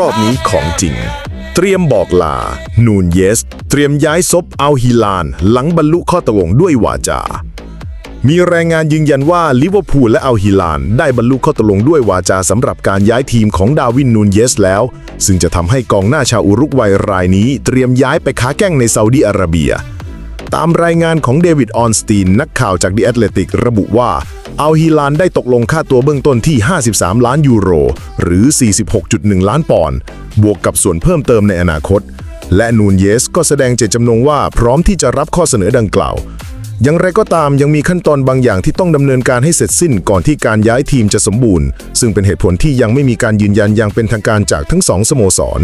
รอบนี้ของจริง เตรียมบอกลา นูนเยส เตรียมย้ายซบเอาฮิลาน หลังบรรลุข้อตกลงด้วยวาจา มีรายงานยืนยันว่าลิเวอร์พูลและอัลฮิลานได้บรรลุข้อตกลงด้วยวาจาสำหรับการย้ายทีมของดาวินนูนเยสแล้ว ซึ่งจะทำให้กองหน้าชาวอุรุกวัยรายนี้ เตรียมย้ายไปค้าแข้งในซาอุดีอาระเบีย ตามรายงานของเดวิดออนสตีนนักข่าวจาก The Athletic ระบุว่า อัลฮิลานได้ตกลงค่าตัวเบื้องต้นที่ 53 ล้านยูโร หรือ 46.1 ล้านปอนด์ บวกกับส่วนเพิ่มเติมในอนาคต และนูนเยสก็แสดงเจตจำนงว่าพร้อมที่จะรับข้อเสนอดังกล่าว อย่างไรก็ตามยังมีขั้นตอนบางอย่างที่ต้องดำเนินการให้เสร็จสิ้นก่อนที่การย้ายทีมจะสมบูรณ์ ซึ่งเป็นเหตุผลที่ยังไม่มีการยืนยันอย่างเป็นทางการจากทั้งสองสโมสร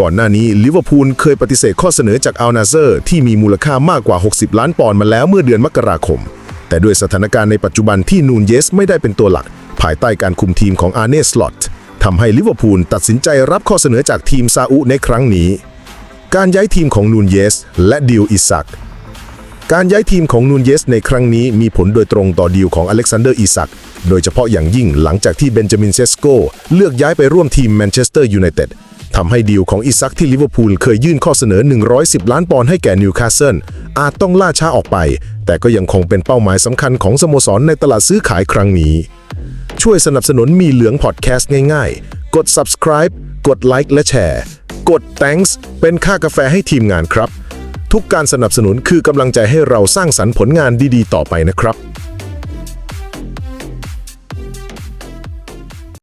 ก่อนหน้านี้ลิเวอร์พูลเคยปฏิเสธข้อเสนอจากอัลนาเซอร์ที่มีมูลค่ามากกว่า 60 ล้านปอนด์มาแล้วเมื่อเดือนมกราคม แต่ด้วยสถานการณ์ในปัจจุบันที่นูนเยสไม่ได้เป็นตัวหลัก ภายใต้การคุมทีมของอาร์เนสลอตทำให้ลิเวอร์พูลตัดสินใจรับข้อเสนอจากทีมซาอุในครั้งนี้ การย้ายทีมของนูนเยส และดิลอิซักการย้ายทีมของนูนเยสในครั้งนี้มีผลโดยตรงต่อดีลของอเล็กซานเดอร์อิซักโดยเฉพาะอย่างยิ่งหลังจากที่เบนจามินเซสโกเลือกย้ายไปร่วมทีมแมนเชสเตอร์ยูไนเต็ด ทำให้ดีลของอิซักที่ลิเวอร์พูลเคยยื่นข้อเสนอ 110 ล้านปอนด์ให้แก่นิวคาสเซิลอาจต้องล่าช้าออกไป แต่ก็ยังคงเป็นเป้าหมายสำคัญของสโมสรในตลาดซื้อขายครั้งนี้ ช่วยสนับสนุนมีเหลืองพอดแคสต์ง่ายๆ กด subscribe กดไลค์และแชร์ กด thanks เป็นค่ากาแฟให้ทีมงานครับ ทุกการสนับสนุนคือกำลังใจให้เราสร้างสรรค์ผลงานดีๆ ต่อไปนะครับ